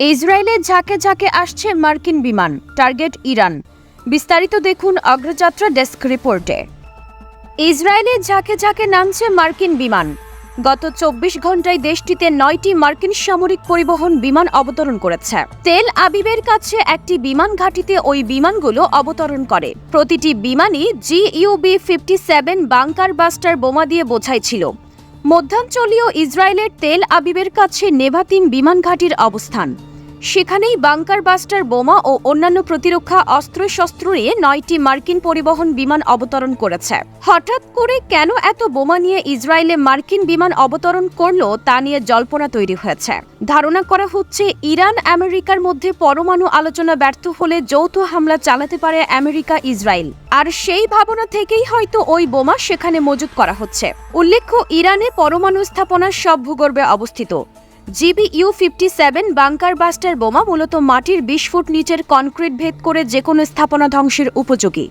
ইসরায়েলের ঝাঁকে ঝাঁকে আসছে মার্কিন বিমান, টার্গেট ইরান। বিস্তারিত দেখুন অগ্রযাত্রা ডেস্ক রিপোর্টে। ইসরায়েলের ঝাঁকে ঝাঁকে নামছে মার্কিন বিমান। গত চব্বিশ ঘন্টায় দেশটিতে নয়টি মার্কিন সামরিক পরিবহন বিমান অবতরণ করেছে। তেল আবিবের কাছে একটি বিমান ঘাঁটিতে ওই বিমানগুলো অবতরণ করে। প্রতিটি বিমানই G U B fifty seven bunker buster বোমা দিয়ে বোঝাই ছিল। মধ্যাঞ্চলীয় ইসরায়েলের তেল আবিবের কাছে নেভাতিম বিমান ঘাঁটির অবস্থান। সেখানেই বাংকার বাস্টার বোমা ও অন্যান্য প্রতিরক্ষা অস্ত্রশস্ত্র নিয়ে নয়টি মার্কিন পরিবহন বিমান অবতরণ করেছে। হঠাৎ করে কেন এত বোমা নিয়ে ইসরায়েলে মার্কিন বিমান অবতরণ করল তা নিয়ে জল্পনা তৈরি হয়েছে। ধারণা করা হচ্ছে ইরান আমেরিকার মধ্যে পরমাণু আলোচনা ব্যর্থ হলে যৌথ হামলা চালাতে পারে আমেরিকা ইসরায়েল। আর সেই ভাবনা থেকেই হয়তো ওই বোমা সেখানে মজুত করা হচ্ছে। উল্লেখ্য, ইরানে পরমাণু স্থাপনা সব ভূগর্ভে অবস্থিত। G B U fifty seven bunker buster বোমা মূলত মাটির বিশ ফুট নিচের কনক্রিট ভেদ করে যে কোনো স্থাপনা ধ্বংসের উপযোগী।